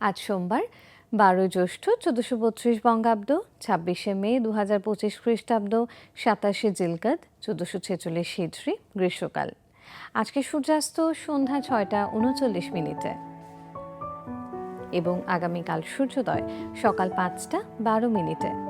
আজ সোমবার বারো জ্যৈষ্ঠ, চোদ্দশো বত্রিশ বঙ্গাব্দ, ছাব্বিশে মে দু হাজার পঁচিশ খ্রিস্টাব্দ, সাতাশে জিলকাদ চোদ্দশো ছেচল্লিশ হিজড়ি, গ্রীষ্মকাল। আজকে সূর্যাস্ত সন্ধ্যা ছয়টা উনচল্লিশ মিনিটে। এবং আগামীকাল সূর্যোদয় সকাল পাঁচটা বারো মিনিটে।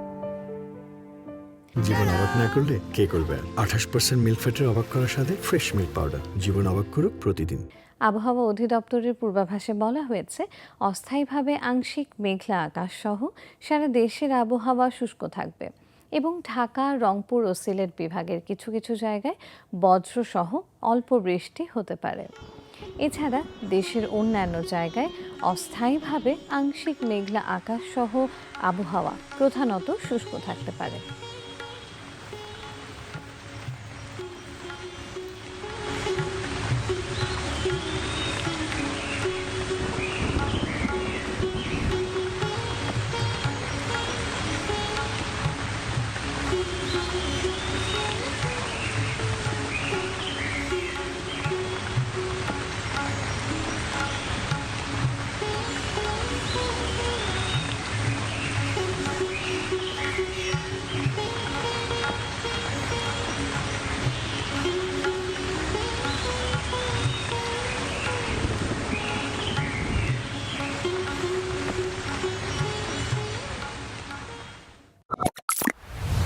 জীবন অবাক না করলে কে করবে আঠাশ পার্সেন্ট মিল্ক ফ্যাটের অবাক করার সাথে ফ্রেশ মিল্ক পাউডার জীবন অবাক করুক প্রতিদিন। আবহাওয়া অধিদপ্তরের পূর্বাভাসে বলা হয়েছে, অস্থায়ীভাবে আংশিক মেঘলা আকাশ সহ সারা দেশের আবহাওয়া শুষ্ক থাকবে এবং ঢাকা, রংপুর ও সিলেট বিভাগের কিছু কিছু জায়গায় বজ্রসহ অল্প বৃষ্টি হতে পারে। এছাড়া দেশের অন্যান্য জায়গায় অস্থায়ীভাবে আংশিক মেঘলা আকাশ সহ আবহাওয়া প্রধানত শুষ্ক থাকতে পারে।